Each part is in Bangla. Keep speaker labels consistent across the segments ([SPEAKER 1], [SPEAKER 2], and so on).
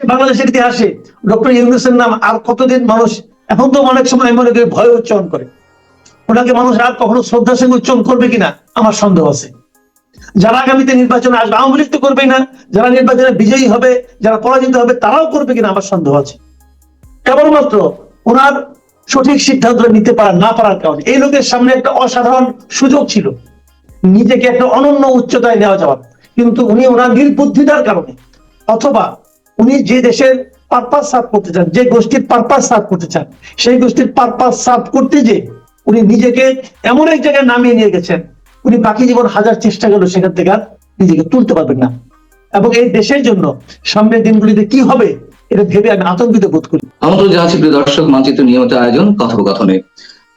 [SPEAKER 1] বাংলাদেশের ইতিহাসে ডক্টর ইউনুসের নাম আর কতদিন মানুষ এখন তো অনেক সময় মনে করি ভয় উচ্চারণ করে। ওনাকে মানুষ আর কখনো শ্রদ্ধার সঙ্গে উচ্চারণ করবে কিনা আমার সন্দেহ আছে। যারা আগামীতে নির্বাচনে আসবে, আওয়ামী লীগ তো করবেই না। যারা নির্বাচনে বিজয়ী হবে, যারা পরাজিত হবে, তারাও করবে কিনা আমার সন্দেহ আছে। কেবলমাত্র ওনার সঠিক সিদ্ধান্ত নিতে পারা না পারার কারণে। এই লোকের সামনে একটা অসাধারণ সুযোগ ছিল। নিজেকে একটা অনন্য উচ্চতায় নেওয়া যাওয়ার। কিন্তু উনি ওনার নির্বুদ্ধিতার কারণে অথবা উনি যে দেশের পারপাস সার্ভ করতে চান, যে গোষ্ঠীর পারপাস সার্ভ করতে চান, সেই গোষ্ঠীর পারপাস সার্ভ করতে যে উনি নিজেকে এমন এক জায়গায় নামিয়ে নিয়ে গেছেন, উনি বাকি জীবন হাজার চেষ্টা করলেও সেখান থেকে আর নিজেকে তুলতে পারবেন না। এবং এই দেশের জন্য সামনের দিনগুলিতে কি হবে, এটা ভেবে আমি আতঙ্কিত বোধ করি।
[SPEAKER 2] আমন্ত্রণ জানাচ্ছি প্রিয় দর্শক, মানচিত্র নিয়মিত আয়োজন, কথোপকথনে।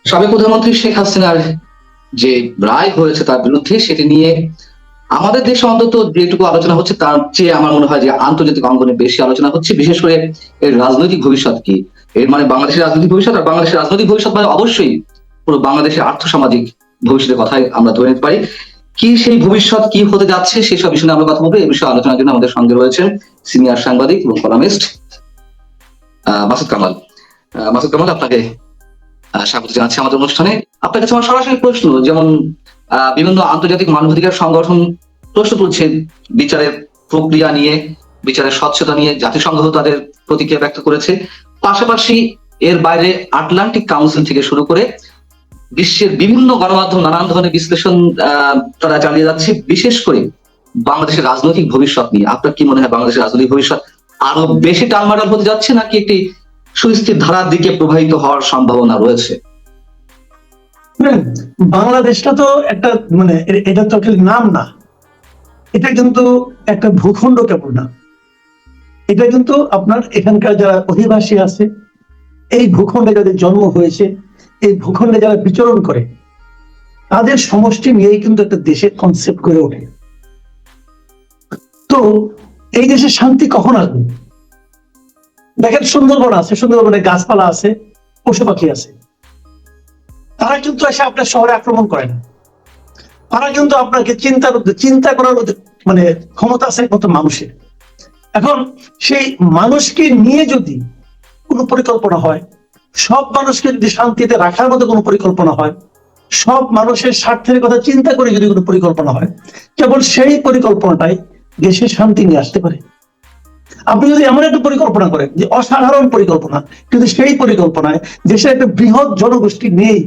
[SPEAKER 2] সাবেক প্রধানমন্ত্রী শেখ হাসিনার যে রায় হয়েছে তার বিরুদ্ধে, সেটি নিয়ে আমাদের দেশে অন্তত যেটুকু আলোচনা হচ্ছে, তার চেয়ে আমার মনে হয় যে আন্তর্জাতিক অঙ্গনে বেশি আলোচনা হচ্ছে। বিশেষ করে এর রাজনৈতিক ভবিষ্যৎ কি? এর মানে বাংলাদেশের রাজনৈতিক ভবিষ্যৎ আর বাংলাদেশের রাজনৈতিক ভবিষ্যৎ মানে অবশ্যই পুরো বাংলাদেশের আর্থসামাজিক ভবিষ্যতের কথাই আমরা ধরে নিতে পারি। কি সেই ভবিষ্যৎ কি হতে যাচ্ছে সেই সব বিষয়ে আমরা কথা বলব। এই বিষয়ে আলোচনার জন্য আমাদের সঙ্গে রয়েছেন সিনিয়র সাংবাদিক এবং কলামিস্ট মাসুদ কামাল। মাসুদ কামাল, আপনাকে স্বাগত জানাচ্ছি আমাদের অনুষ্ঠানে। আপনার কাছে আমার সরাসরি প্রশ্ন, যেমন বিভিন্ন আন্তর্জাতিক মানবাধিকার সংগঠন প্রশ্ন তুলছে বিচারের প্রক্রিয়া নিয়ে, বিচারের স্বচ্ছতা নিয়ে, জাতিসংঘ তাদের প্রতিক্রিয়া ব্যক্ত করেছে। পাশাপাশি এর বাইরে আটলান্টিক কাউন্সিল থেকে শুরু করে বিশ্বের বিভিন্ন গণমাধ্যম নানান ধরনের বিশ্লেষণ তারা চালিয়ে যাচ্ছে, বিশেষ করে বাংলাদেশের রাজনৈতিক ভবিষ্যৎ নিয়ে। আপনার কি মনে হয় বাংলাদেশের রাজনৈতিক ভবিষ্যৎ আরও বেশি টালমাটাল হতে যাচ্ছে নাকি একটি সুস্থির ধারার দিকে প্রবাহিত হওয়ার সম্ভাবনা রয়েছে?
[SPEAKER 1] বাংলাদেশটা তো একটা মানে এটা তো নাম না। এটা কিন্তু একটা ভূখণ্ড কেমন না। এটা কিন্তু আপনার এখানকার যারা অধিবাসী আছে, এই ভূখণ্ডে যাদের জন্ম হয়েছে, এই ভূখণ্ডে যারা বিচরণ করে, তাদের সমষ্টি নিয়েই কিন্তু একটা দেশের কনসেপ্ট করে ওঠে। তো এই দেশে শান্তি কখন আসবে? দেখেন সুন্দরবন আছে, সুন্দরবনে গাছপালা আছে, পশু পাখি আছে। তারা কিন্তু এসে আপনার শহরে আক্রমণ করে না। তারা কিন্তু আপনাকে চিন্তার চিন্তা করার মানে ক্ষমতা আছে একমাত্র মানুষের। এখন সেই মানুষকে নিয়ে যদি কোনো পরিকল্পনা হয়, সব মানুষকে যদি শান্তিতে রাখার মতো কোনো পরিকল্পনা হয়, সব মানুষের স্বার্থের কথা চিন্তা করে যদি কোনো পরিকল্পনা হয়, কেবল সেই পরিকল্পনাটাই দেশে শান্তি নিয়ে আসতে পারে। আপনি যদি এমন একটা পরিকল্পনা করেন যে অসাধারণ পরিকল্পনা, কিন্তু সেই পরিকল্পনায় দেশের একটা বৃহৎ জনগোষ্ঠী নেই,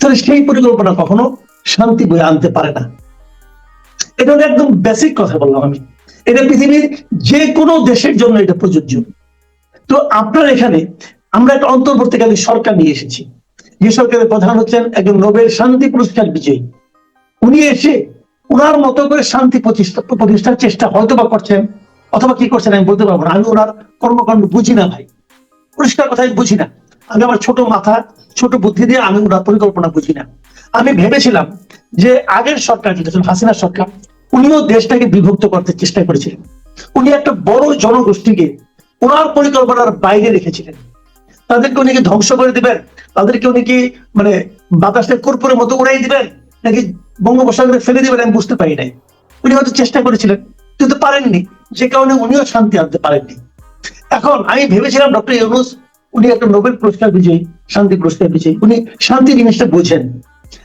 [SPEAKER 1] তাহলে সেই পরিকল্পনা কখনো শান্তি বয়ে আনতে পারে না। এটা একদম বেসিক কথা বললাম আমি। এটা পৃথিবীর যে কোনো দেশের জন্য এটা প্রযোজ্য। তো আপনার এখানে আমরা একটা অন্তর্বর্তীকালীন সরকার নিয়ে এসেছি। যে সরকারের প্রধান হচ্ছেন একজন নোবেল শান্তি পুরস্কার বিজয়ী। উনি এসে ওনার মতো করে শান্তি প্রতিষ্ঠা প্রতিষ্ঠার চেষ্টা হয়তো বা করছেন, অথবা কি করছেন আমি বলতে পারব না। আমি ওনার কর্মকাণ্ড বুঝি না ভাই। পুরস্কার কথা আমি বুঝি না। আমি আমার ছোট মাথা, ছোট বুদ্ধি দিয়ে আমি ওনার পরিকল্পনা বুঝি না। আমি ভেবেছিলাম যে আগের সরকার যেটা ছিল হাসিনা সরকার, উনিও দেশটাকে বিভক্ত করতে চেষ্টা করেছিলেন। উনি একটা বড় জনগোষ্ঠীকে ওনার পরিকল্পনার বাইরে রেখেছিলেন। তাদেরকে উনি কি ধ্বংস করে দিবেন? তাদেরকে উনি কি মানে বাতাসের কর্পূরের মতো উড়াই দিবেন? নাকি বঙ্গোপসাগরে ফেলে দিবেন? আমি বুঝতে পারি নাই। উনি হয়তো চেষ্টা করেছিলেন, কিন্তু পারেননি। যে কারণে উনিও শান্তি আনতে পারেননি। এখন আমি ভেবেছিলাম ডক্টর ইউনুস উনি একটা নোবেল পুরস্কার বিজয়ী, শান্তি পুরস্কার বিজয়ী। উনি শান্তি জিনিসটা বোঝেন।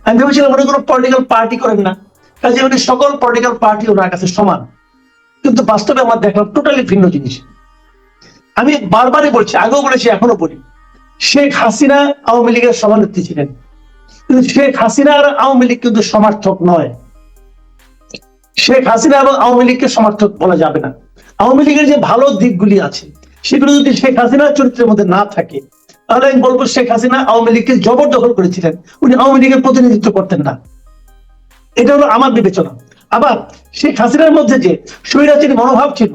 [SPEAKER 1] আমি ভেবেছিলাম উনি কোনো পলিটিক্যাল পার্টি করেন না। কাজে উনি সকল পলিটিক্যাল পার্টি ওনার কাছে সমান। কিন্তু বাস্তবে আমার দেখলাম টোটালি ভিন্ন জিনিস। আমি বারবারই বলছি, আগেও বলেছি এখনও বলি। শেখ হাসিনা আওয়ামী লীগের সভানেত্রী ছিলেন। কিন্তু শেখ হাসিনা আর আওয়ামী লীগ কিন্তু সমর্থক নয়। শেখ হাসিনা এবং আওয়ামী লীগকে সমর্থক বলা যাবে না। আওয়ামী লীগের যে ভালো দিকগুলি আছে সেগুলো যদি শেখ হাসিনার চরিত্রের মধ্যে না থাকে, তাহলে আমি বলব শেখ হাসিনা আওয়ামী লীগকে জবরদখল করেছিলেন। উনি আওয়ামী লীগের প্রতিনিধিত্ব করতেন না। এটা হলো আমার বিবেচনা। আবার শেখ হাসিনার মধ্যে যে স্বৈরাচারী মনোভাব ছিল,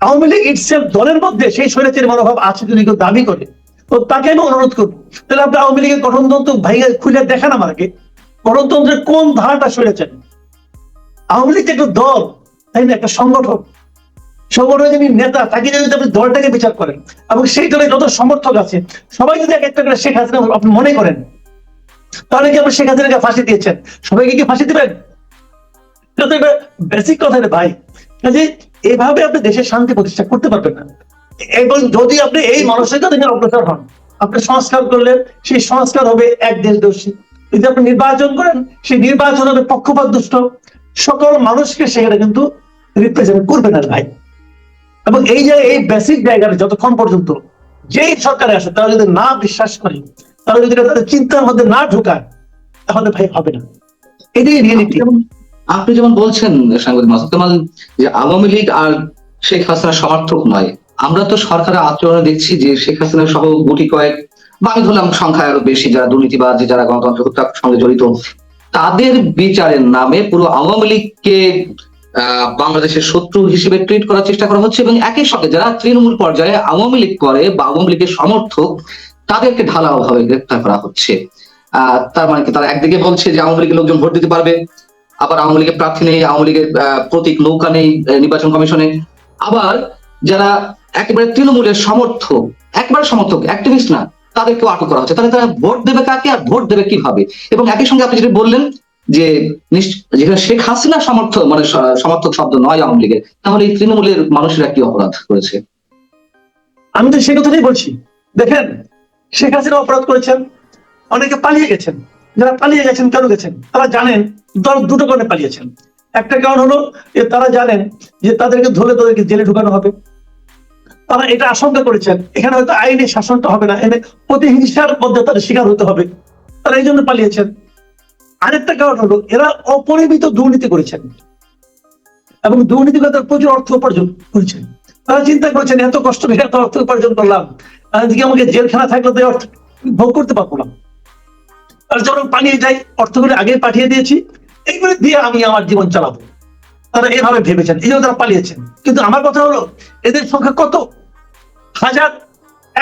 [SPEAKER 1] আওয়ামী লীগ ইটসেলফ দলের মধ্যে সেই স্বৈরাচারী মনোভাব আছে যদি কেউ দাবি করে, তো তাকে আমি অনুরোধ করব, তাহলে আপনি আওয়ামী লীগের গঠনতন্ত্র ভাইয়া খুলে দেখান আমাকে গণতন্ত্রের কোন ধারাটা স্বৈরাচারী? আওয়ামী লীগ একটা দল, তাই না? একটা সংগঠন। সংগঠনের নেতা, তাকে যদি আপনি দলটাকে বিচার করেন, এবং সেই যত সমর্থক আছে, সবাই যদি এক একটা করে শেখ হাসিনা আপনি মনে করেন, তাহলে কি আপনি শেখ হাসিনাকে ফাঁসি দিয়েছেন? সবাইকে কি ফাঁসি দিবেন? এটা তো একটা বেসিক কথা রে ভাই। কাজে এভাবে আপনি দেশের শান্তি প্রতিষ্ঠা করতে পারবেন না। এবং যদি আপনি এই মানসিকতা থেকে অগ্রসর হন, আপনি সংস্কার করলেন, সেই সংস্কার হবে এক দেশদর্শী যদি আপনি নির্বাচন করেন, সেই নির্বাচন হবে পক্ষপাত দুষ্ট সকল মানুষকে সেখানে কিন্তু রিপ্রেজেন্ট করবে না ভাই। এবং এই যে, এই বেসিক জায়গাটা যতক্ষণ পর্যন্ত যেই সরকারে আসে তারা যদি না বিশ্বাস করে, তারা যদি তাদের চিন্তার মধ্যে না ঢুকায়, তাহলে ভাই হবে না। এটাই রিয়েলিটি
[SPEAKER 2] আপনি যেমন বলছেন, সাংবাদিক মাসুদ কামাল, যে আওয়ামী লীগ আর শেখ হাসিনার সমর্থক নয়। আমরা তো সরকারের আচরণে দেখছি যে শেখ হাসিনা সহ গুটি কয়েক, বা আমি ধরলাম সংখ্যায় আরও বেশি যারা দুর্নীতিবাজ, যারা গণতন্ত্র হত্যার সঙ্গে জড়িত, তাদের বিচারের নামে পুরো আওয়ামী লীগকে বাংলাদেশের শত্রু হিসেবে ট্রিট করার চেষ্টা করা হচ্ছে এবং একই সঙ্গে যারা তৃণমূল পর্যায়ে আওয়ামী লীগ করে বা আওয়ামী লীগের সমর্থক, তাদেরকে ঢালাও ভাবে গ্রেপ্তার করা হচ্ছে। আহ, তার মানে কি? তারা একদিকে বলছে যে আওয়ামী লীগের লোকজন ভোট দিতে পারবে, আবার আওয়ামী লীগের প্রার্থী নেই, আওয়ামী লীগের প্রতীক নৌকা নেই নির্বাচন কমিশনে। আবার যারা একেবারে তৃণমূলের সমর্থক, একেবারে সমর্থক অ্যাক্টিভিস্ট না, তাদেরকেও আটক করা হচ্ছে। তাহলে তারা ভোট দেবে কাকে আর ভোট দেবে কীভাবে? এবং একই সঙ্গে আপনি যেটা বললেন যে যেখানে শেখ হাসিনা সমর্থক মানে সমর্থক শব্দ নয় আওয়ামী লীগের, তাহলে এই তৃণমূলের মানুষেরা কি অপরাধ করেছে?
[SPEAKER 1] আমি তো সেই কথাটাই বলছি। দেখেন, শেখ হাসিনা অপরাধ করেছেন, অনেকে পালিয়ে গেছেন। যারা পালিয়ে গেছেন কেন গেছেন। তারা জানেন, দল দুটো কারণে পালিয়েছেন। একটা কারণ হলো যে তারা জানেন যে তাদেরকে ধরে তাদেরকে জেলে ঢুকানো হবে। তারা এটা আশঙ্কা করেছেন। এখানে হয়তো আইনি শাসনটা হবে না, এনে প্রতিহিংসার মধ্যে তাদের শিকার হতে হবে। তারা এই জন্য পালিয়েছেন। আরেকটা কারণ হলো, এরা অপরিমিত দুর্নীতি করেছেন এবং দুর্নীতি প্রচুর অর্থ উপার্জন করেছেন। তারা চিন্তা করেছেন, এত কষ্ট করে এত অর্থ উপার্জন করলাম, আজকে আমাকে জেলখানা থাকলে তো অর্থ ভোগ করতে পারব না। আর পালিয়ে যাই আগে পাঠিয়ে দিয়েছি দিয়ে আমি আমার জীবন চালাবো। তারা এভাবে ভেবেছেন, এই জন্য তারা পালিয়েছেন। কিন্তু আমার কথা হলো, এদের সংখ্যা কত? হাজার,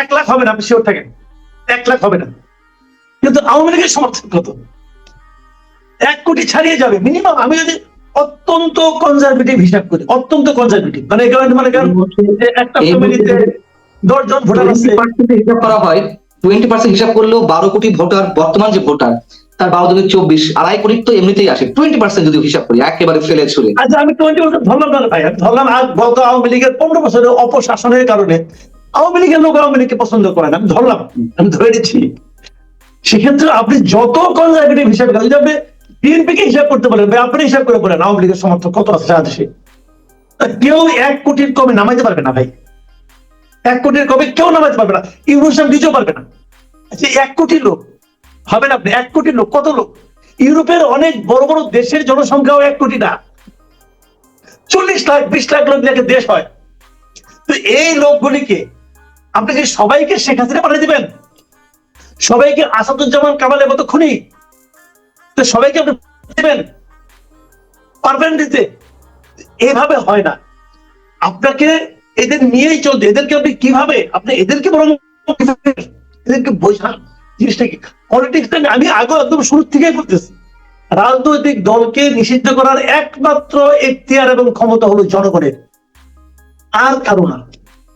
[SPEAKER 1] এক লাখ হবে না আপনি শিওর থাকেন। এক লাখ হবে না। কিন্তু আওয়ামী লীগের সমর্থন কত? এক কোটি ছাড়িয়ে যাবে মিনিমাম আমি যদি অত্যন্ত কনজারভেটিভ হিসাব করি অত্যন্ত কনজারভেটিভ মানে মানে একটা ফ্যামিলিতে দশ জন ভোটার আছে।
[SPEAKER 2] 20% হিসাব করা হয় টোয়েন্টি পার্সেন্ট হিসাব করলেও বারো কোটি ভোটার বর্তমান যে ভোটার তার বারো দুই চব্বিশ আড়াই কোটি তো এমনিতেই আসে। টোয়েন্টি পার্সেন্ট যদি হিসাব করি একেবারে ফেলে ছুড়ে।
[SPEAKER 1] আচ্ছা আমি টোয়েন্টি বছর ধরলাম না ভাই। আমি ধরলাম আজ গত আওয়ামী লীগের পনেরো বছরের অপশাসনের কারণে। আওয়ামী লীগের লোক আওয়ামী লীগকে পছন্দ করে না। আমি ধরলাম আমি ধরে নিচ্ছি। সেক্ষেত্রে আপনি যত কনজারভেটিভ হিসাব করেন আপনি বিএনপি কে হিসাব করতে পারেন ভাই আপনি হিসাব করে বলেন, আওয়ামী লীগের সমর্থক কত আছে সারা দেশে? কেউ এক কোটির কমে নামাইতে পারবে না ভাই। এক কোটির কমে কেউ নামাইতে পারবে না। ইউরোসাম নিজেও পারবে না। আচ্ছা এক কোটি লোক ভাবেন আপনি, এক কোটি লোক, কত লোক? ইউরোপের অনেক বড় বড় দেশের জনসংখ্যাও এক কোটি না। চল্লিশ লাখ, বিশ লাখ লোক নিয়ে দেশ হয়। তো এই লোকগুলিকে আপনি কি সবাইকে শেখ হাসিনা পাঠিয়ে দিবেন? সবাইকে আসাদুজ্জামান কামালের মতো খুনি? তো সবাইকে আপনি দিবেন। পারবেন দিতে। এভাবে হয় না। আপনাকে এদের নিয়েই চলতে, এদেরকে আপনি কীভাবে, আপনি এদেরকে বরং এদেরকে বোঝান জিনিসটা কি পলিটিক্সটা আমি আগে একদম শুরু থেকেই বলতেছি। রাজনৈতিক দলকে নিষিদ্ধ করার একমাত্র এখতিয়ার এবং ক্ষমতা হলো জনগণের। আর কারও না।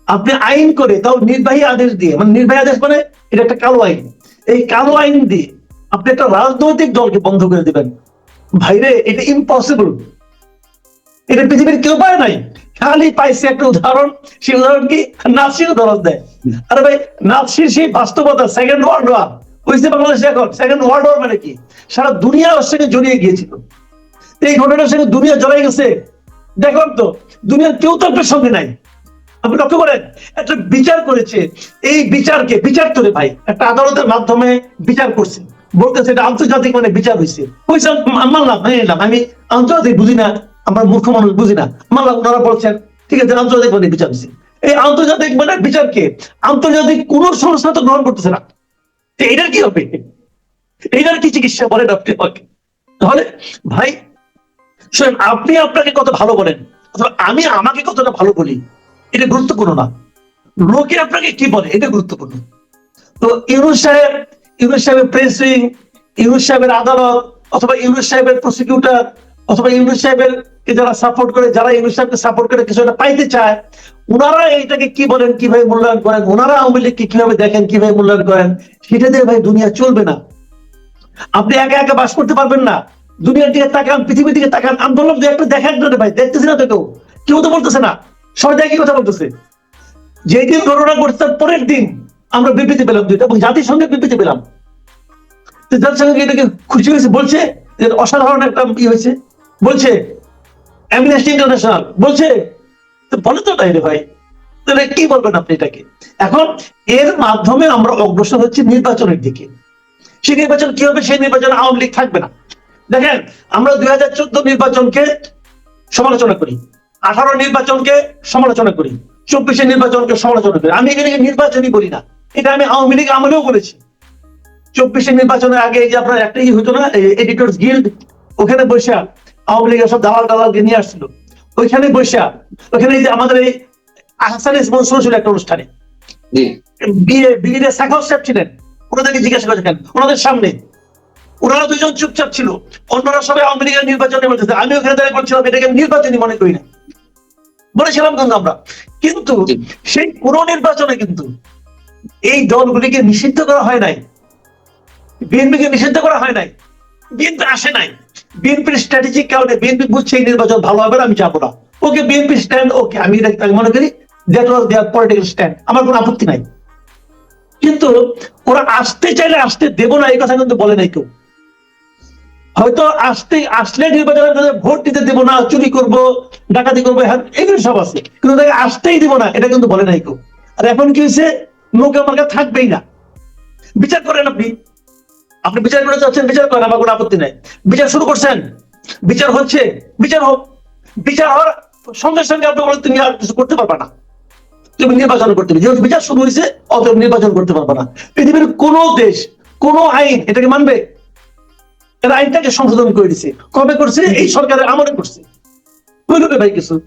[SPEAKER 1] আপনি আইন করে তাও নির্বাহী আদেশ দিয়ে মানে নির্বাহী আদেশ মানে এটা একটা কালো আইন। এই কালো আইন দিয়ে আপনি একটা রাজনৈতিক দলকে বন্ধ করে দিবেন। ভাইরে, এটা ইম্পসিবল এটা পৃথিবীর কেউ পায় নাই। খালি পাইছে একটা উদাহরণ। সেই উদাহরণ কি? নাসির উদাহরণ দেয়। আরে ভাই, নাসির সেই বাস্তবতা সেকেন্ড ওয়ার্ল্ড ওয়ার হয়েছে বাংলাদেশে এখন। সেকেন্ড ওয়ার্ল্ড ওয়ার মানে কি? সারা দুনিয়া ওর সঙ্গে জড়িয়ে গিয়েছিল। এই ঘটনার সঙ্গে দুনিয়া জড়াই গেছে। দেখুন তো, দুনিয়ার কেউ তো আপনার সঙ্গে নাই। আপনি লক্ষ্য করেন, একটা বিচার করেছে। এই বিচারকে, বিচার করে ভাই, একটা আদালতের মাধ্যমে বিচার করছে। বলতেছে এটা আন্তর্জাতিক মানে বিচার হয়েছে মা- মানলাম মেনে নিলাম আমি আন্তর্জাতিক বুঝি না, আমরা মূর্খ মানুষ বুঝি না। মানলাম ওনারা বলছেন ঠিক আছে, আন্তর্জাতিক মানে বিচার হয়েছে এই আন্তর্জাতিক মানে বিচারকে আন্তর্জাতিক কোন সংস্থা তো গ্রহণ করতেছে না। এটার কি হবে? এটার কি চিকিৎসা বলেন আপনি আমাকে? তাহলে, ভাই, শোনেন, আপনি আপনাকে কত ভালো বলেন আমি আমাকে কতটা ভালো বলি, এটা গুরুত্বপূর্ণ না। লোকে আপনাকে কি বলে, এটা গুরুত্বপূর্ণ। তো ইউনুস সাহেব ইউনুস সাহেবের প্রেস ইউনুস সাহেবের আদালত, অথবা ইউনুস সাহেবের প্রসিকিউটর অথবা ইউনুস সাহেবের যারা সাপোর্ট করে, যারা ইউনুস সাহেবকে সাপোর্ট করে কিছু একটা পাইতে চায় ওনারা এইটাকে কি বলেন, কীভাবে মূল্যায়ন করেন? ওনারা আওয়ামী লীগকে কীভাবে দেখেন, কীভাবে মূল্যায়ন করেন? সেটা দিয়ে ভাই দুনিয়া চলবে না। আপনি একা একা বাস করতে পারবেন না। দুনিয়ার দিকে তাকান, পৃথিবীর দিকে তাকান আমি বললাম একটা দেখার জন্য ভাই দেখতেছি না তো কেউ? কেউ তো বলতেছে না। সবাই একই কথা বলতেছে। যেই দিন ঘটনা ঘটছে, পরের দিন আমরা বিবৃতি পেলাম দুইটা এবং জাতিসংঘের বিবৃতি পেলাম। তো জাতিসংঘ এটাকে খুশি হয়েছে? বলছে যে অসাধারণ একটা ই হয়েছে। বলছে অ্যামনেস্টি ইন্টারন্যাশনাল বলছে বলে তো তাই রে ভাই, তাহলে কি বলবেন আপনি এটাকে? এখন এর মাধ্যমে আমরা অগ্রসর হচ্ছি নির্বাচনের দিকে। সেই নির্বাচন কি হবে? সেই নির্বাচন আওয়ামী লীগ থাকবে না। দেখেন, আমরা দুই হাজার চোদ্দ নির্বাচনকে সমালোচনা করি। আঠারো নির্বাচনকে সমালোচনা করি। চব্বিশে নির্বাচনকে সমালোচনা করি। আমি এখানে নির্বাচনই বলি না। এটা আমি আওয়ামী লীগ আমলেও বলেছি চব্বিশে নির্বাচনের আগে এই যে আপনার একটা ই হতো না এডিটর্স গিল্ড ওখানে বসে আওয়ামী লীগের সব দালাল দালালকে নিয়ে আসছিল। ওইখানে বসে ওখানে এই যে আমাদের এই আহসান ইসমন ছিল একটা অনুষ্ঠানে। বিয়ে বিয়ে ছিলেন। ওনাদেরকে জিজ্ঞাসা করেছেন ওনাদের সামনে। ওনারা দুজন চুপচাপ ছিল। অন্যরা সবাই আওয়ামী লীগের নির্বাচনে বলতেছে আমি ওখানে দাঁড়িয়ে বলছিলাম এটাকে আমি নির্বাচনই মনে করি না। বলেছিলাম কিন্তু আমরা। কিন্তু সেই পুরো নির্বাচনে কিন্তু এই দলগুলিকে নিষিদ্ধ করা হয় নাই। বিএনপিকে নিষিদ্ধ করা হয় নাই। বিএনপি আসে নাই। বিএনপির স্ট্র্যাটেজিক কারণে বিএনপি বুঝছে এই নির্বাচন ভালো হবে আমি যাব না। ওকে বিএনপি স্ট্যান্ড ওকে আমি মনে করি ওয়াজ দেয়ার পলিটিক্যাল স্ট্যান্ড আমার কোনো আপত্তি নাই। কিন্তু ওরা আসতে চাইলে আসতে দেব না, এই কথা কিন্তু বলে নাই কেউ। হয়তো আসতে, আসলে নির্বাচনের ভোট দিতে দেবো না, চুরি করব, ডাকাতি করব হ্যাঁ এগুলো সব আছে। কিন্তু তাকে আসতেই দিব না, এটা কিন্তু বলে নাই কেউ। আর এখন কি হয়েছে? নৌকা মার্কা থাকবেই না। বিচার করেন আপনি। আপনি বিচার করে চাচ্ছেন বিচার করেন আমার কোনো আপত্তি নাই। বিচার শুরু করছেন। বিচার হচ্ছে বিচার হোক। বিচার হওয়ার সঙ্গে সঙ্গে আপনি বলেন তুমি আর কিছু করতে পারবে না। তুমি নির্বাচন করতে হবে যেহেতু বিচার শুরু হয়েছে অতএব নির্বাচন করতে পারবে না। পৃথিবীর কোন দেশ কোন আইন এটাকে মানবে? এরা আইনটাকে সংশোধন করে দিছে। কবে করছে? এই সরকারের আমলে করছে। ভাই কিছু?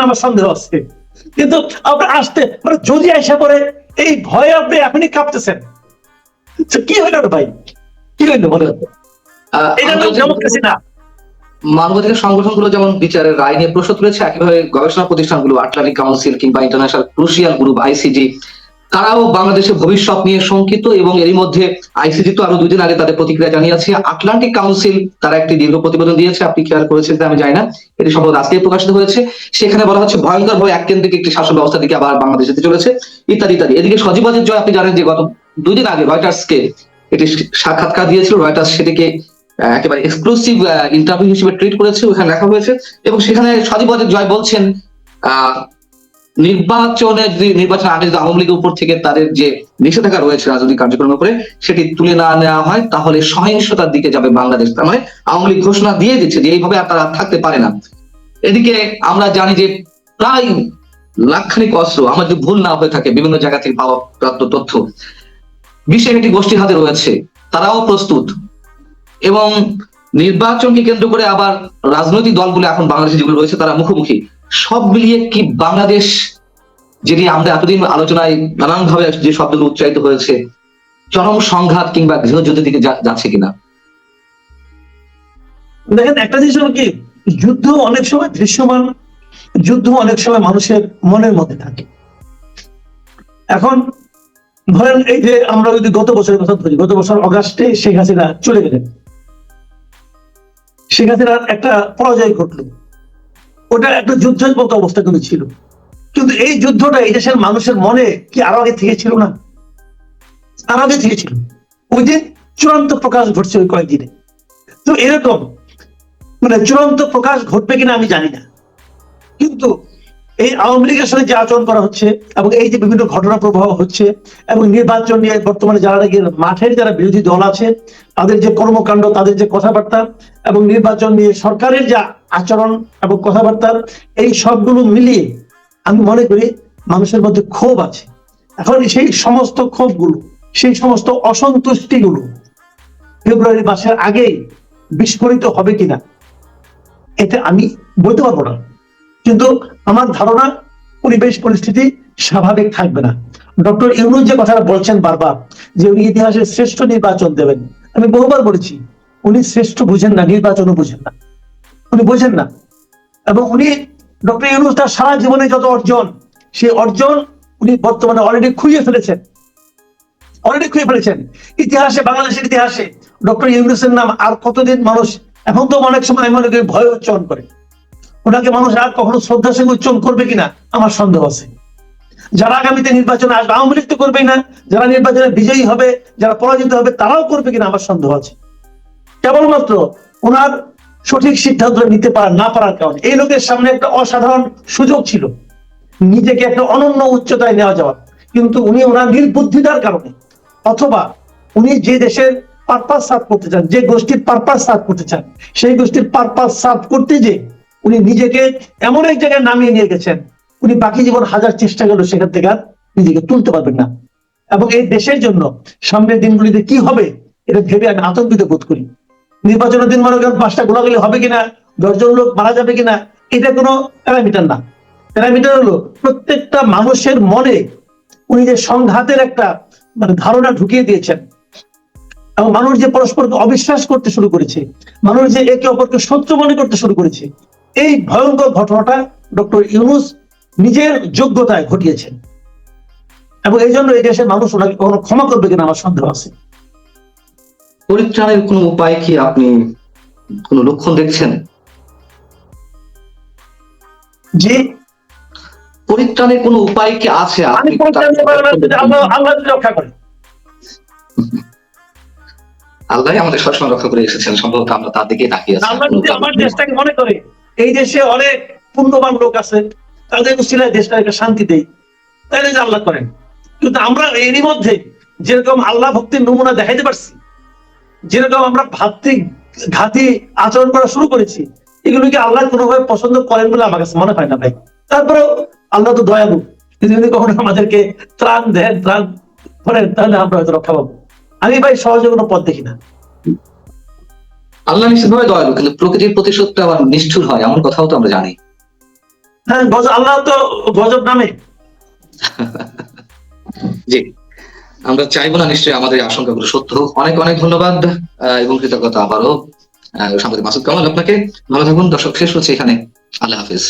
[SPEAKER 1] আমার সন্দেহ আছে। কিন্তু আপনি আসতে যদি আসা পরে এই ভয়ে আপনি এখনই কাঁপতেছেন। কি হইল ভাই? কি হইল মনে
[SPEAKER 2] হচ্ছে
[SPEAKER 1] এটা তো
[SPEAKER 2] আমাদের-
[SPEAKER 1] ডেমোক্রেসি না।
[SPEAKER 2] মানবাধিকার সংগঠনগুলো যেমন বিচারের রায় নিয়ে প্রশ্ন তুলেছে একইভাবে গবেষণা প্রতিষ্ঠানগুলো আটলান্টিক কাউন্সিল কিংবা ইন্টারন্যাশনাল ক্রুশিয়াল গ্রুপ আইসিজি তারাও বাংলাদেশের ভবিষ্যৎ নিয়ে শঙ্কিত এবং এরই মধ্যে আইসিজি তো আরও দুই দিন আগে তাদের প্রতিক্রিয়া জানিয়েছে। আটলান্টিক কাউন্সিল তারা একটি দীর্ঘ প্রতিবেদন দিয়েছে। আপনি খেয়াল করেছেন আমি জানি না। এটি সম্ভবত আজকে প্রকাশিত হয়েছে। সেখানে বলা হচ্ছে ভয়ঙ্কর ভাবে এককেন্দ্রিক একটি শাসন ব্যবস্থা দিকে আবার বাংলাদেশ যেতে চলেছে। ইত্যাদি ইত্যাদি। এদিকে সজীবাজের জয় আপনি জানেন যে গত দুই দিন আগে রয়টার্সকে এটি সাক্ষাৎকার দিয়েছিল। রয়টার্স সেটিকে একেবারে এক্সক্লুসিভ ইন্টারভিউ হিসেবে ট্রিট করেছে। ওখানে লেখা হয়েছে। এবং সেখানে সজীবদের জয় বলছেন আহ, নির্বাচনের নির্বাচন আগে আওয়ামী লীগের উপর থেকে তাদের যে নিষেধাজ্ঞা রয়েছে রাজনৈতিক কার্যক্রমের উপরে, সেটি তুলে না নেওয়া হয়, তাহলে সহিংসতার দিকে যাবে বাংলাদেশ। তার মানে আওয়ামী লীগ ঘোষণা দিয়ে দিচ্ছে যে এইভাবে আর তারা থাকতে পারে না। এদিকে আমরা জানি যে প্রায় লাখখানিক অস্ত্র, আমার যদি ভুল না হয়ে থাকে, বিভিন্ন জায়গা থেকে পাওয়া প্রাপ্ত তথ্য বিশ্বের একটি গোষ্ঠীর হাতে রয়েছে, তারাও প্রস্তুত। এবং নির্বাচনকে কেন্দ্র করে আবার রাজনৈতিক দলগুলো এখন বাংলাদেশে যেগুলো রয়েছে, তারা মুখোমুখি। সব মিলিয়ে কি বাংলাদেশ, যেটি আমরা এতদিন আলোচনায় নানান ভাবে যে শব্দগুলো উচ্চারিত হয়েছে চরম সংঘাত কিংবা গৃহযুদ্ধের দিকে যাচ্ছে কিনা?
[SPEAKER 1] দেখেন, একটা জিনিস হলো কি, যুদ্ধ অনেক সময় দৃশ্যমান, যুদ্ধ অনেক সময় মানুষের মনের মধ্যে থাকে। এখন, ধরেন এই যে আমরা যদি গত বছরের কথা ধরি, গত বছর অগাস্টে শেখ হাসিনা চলে গেলেন। শেখ হাসিনার একটা পরাজয় ঘটলো। ওটা একটা যুদ্ধের মতো অবস্থা কিন্তু ছিল। কিন্তু এই যুদ্ধটা এই দেশের মানুষের মনে কি আরও আগে থেকে ছিল না? আরও আগে থেকে ছিল। ওই দিন চূড়ান্ত প্রকাশ ঘটছে ওই কয়েকদিনে। তো এরকম মানে চূড়ান্ত প্রকাশ ঘটবে কিনা আমি জানি না। কিন্তু এই আওয়ামী লীগের সাথে যে আচরণ করা হচ্ছে এবং এই যে বিভিন্ন ঘটনা প্রবাহ হচ্ছে এবং নির্বাচন নিয়ে বর্তমানে যারা নাকি মাঠের যারা বিরোধী দল আছে, তাদের যে কর্মকাণ্ড, তাদের যে কথাবার্তা এবং নির্বাচন নিয়ে সরকারের যে আচরণ এবং কথাবার্তা, এই সবগুলো মিলিয়ে আমি মনে করি মানুষের মধ্যে ক্ষোভ আছে। এখন সেই সমস্ত ক্ষোভগুলো, সেই সমস্ত অসন্তুষ্টিগুলো ফেব্রুয়ারি মাসের আগেই বিস্ফোরিত হবে কিনা, এটা আমি বলতে পারব না। কিন্তু আমার ধারণা পরিবেশ পরিস্থিতি স্বাভাবিক থাকবে না। ডক্টর ইউনুস যে কথাটা বলছেন বারবার, যে উনি ইতিহাসের শ্রেষ্ঠ নির্বাচন দেবেন, আমি বহুবার বলেছি, উনি শ্রেষ্ঠ বুঝেন না, নির্বাচনও বুঝেন না। উনি বোঝেন না। এবং উনি ডক্টর ইউনুস তার সারা জীবনে যত অর্জন, সেই অর্জন উনি বর্তমানে অলরেডি খুইয়ে ফেলেছেন। অলরেডি খুঁজে ফেলেছেন। ইতিহাসে, বাংলাদেশের ইতিহাসে, ডক্টর ইউনুসের নাম আর কতদিন মানুষ এখন তো অনেক সময় আমি মনে করি ভয় উচ্চারণ করে। ওনাকে মানুষ আর কখনো শ্রদ্ধার সঙ্গে উচ্চারণ করবে কিনা? আমার সন্দেহ আছে। যারা আগামীতে নির্বাচনে আসবে, আওয়ামী লীগ তো করবেই না। যারা নির্বাচনে বিজয়ী হবে, যারা পরাজিত হবে, তারাও করবে কিনা? আমার সন্দেহ আছে। কেবলমাত্র ওনার সঠিক সিদ্ধান্ত নিতে পারা না পারার কারণে। এই লোকের সামনে একটা অসাধারণ সুযোগ ছিল। নিজেকে একটা অনন্য উচ্চতায় নেওয়া যাওয়া কিন্তু উনি ওনার নির্বুদ্ধিতার কারণে। অথবা উনি যে দেশের পারপাস সার্ভ করতে চান, যে গোষ্ঠীর পারপাস সার্ভ করতে চান, সেই গোষ্ঠীর পারপাস সার্ভ করতে যে উনি নিজেকে এমন এক জায়গায় নামিয়ে নিয়ে গেছেন। উনি বাকি জীবন হাজার চেষ্টা করলেও সেখান থেকে আর নিজেকে তুলতে পারবেন না। এবং এই দেশের জন্য সামনের দিনগুলিতে কি হবে, এটা ভেবে আমি আতঙ্কিত বোধ করি। নির্বাচনের দিন মনে করেন পাঁচটা গোলাগুলি হবে কিনা, দশজন লোক মারা যাবে কিনা, এটা কোনো প্যারামিটার না। প্যারামিটার হলো প্রত্যেকটা মানুষের মনে উনি যে সংঘাতের একটা মানে ধারণা ঢুকিয়ে দিয়েছেন। এবং মানুষ যে পরস্পরকে অবিশ্বাস করতে শুরু করেছে, মানুষ যে একে অপরকে শত্রু মনে করতে শুরু করেছে এই ভয়ঙ্কর ঘটনাটা ডক্টর ইউনুস নিজের যোগ্যতায় ঘটিয়েছেন। এবং এই জন্য এই দেশের মানুষ ওনাকে কখনো ক্ষমা করবে কিনা আমার সন্দেহ আছে।
[SPEAKER 2] পরিত্রাণের কোনো উপায় কি আপনি কোনো লক্ষণ দেখছেন?
[SPEAKER 1] যে
[SPEAKER 2] পরিত্রাণের কোনো উপায় কি আছে আপনি
[SPEAKER 1] আল্লাহ রক্ষা
[SPEAKER 2] আমাদের সবসময় রক্ষা করে এসেছেন সম্ভবত আমরা তার দিকে তাকিয়ে আছি।
[SPEAKER 1] আমার দেশটাকে মনে করে এই দেশে অনেক পুণ্যবান লোক আছে, তাদের উচিলায় দেশটা একটা শান্তি দেই। তাহলে যে আল্লাহ করেন। কিন্তু আমরা এরই মধ্যে যেরকম আল্লাহ ভক্তির নমুনা দেখাইতে পারছি, যেরকম আমরা ভাতৃ ঘাতি আচরণ করা শুরু করেছি এগুলোকে আল্লাহ কোনোভাবে পছন্দ করেন বলে আমার কাছে মনে হয় না ভাই। তারপরেও আল্লাহ তো দয়ালু। যদি কখনো আমাদেরকে ত্রাণ দেন, ত্রাণ করেন, তাহলে আমরা হয়তো রক্ষা পাবো। আমি ভাই সহজে কোনো পথ দেখি না।
[SPEAKER 2] আল্লাহ নিশ্চিতভাবে দয়ালু কিন্তু প্রকৃতির প্রতিশোধটা আবার নিষ্ঠুর হয় এমন কথাও তো আমরা জানি।
[SPEAKER 1] হ্যাঁ আল্লাহ তো গজব নামে।
[SPEAKER 2] জি আমরা চাইব না নিশ্চয়ই আমাদের আশঙ্কাগুলো সত্য হোক। অনেক অনেক ধন্যবাদ এবং কৃতজ্ঞতা আবারও। সাংবাদিক মাসুদ কামাল আপনাকে। ভালো থাকুন দর্শক শেষ হচ্ছে এখানে। আল্লাহ হাফিজ।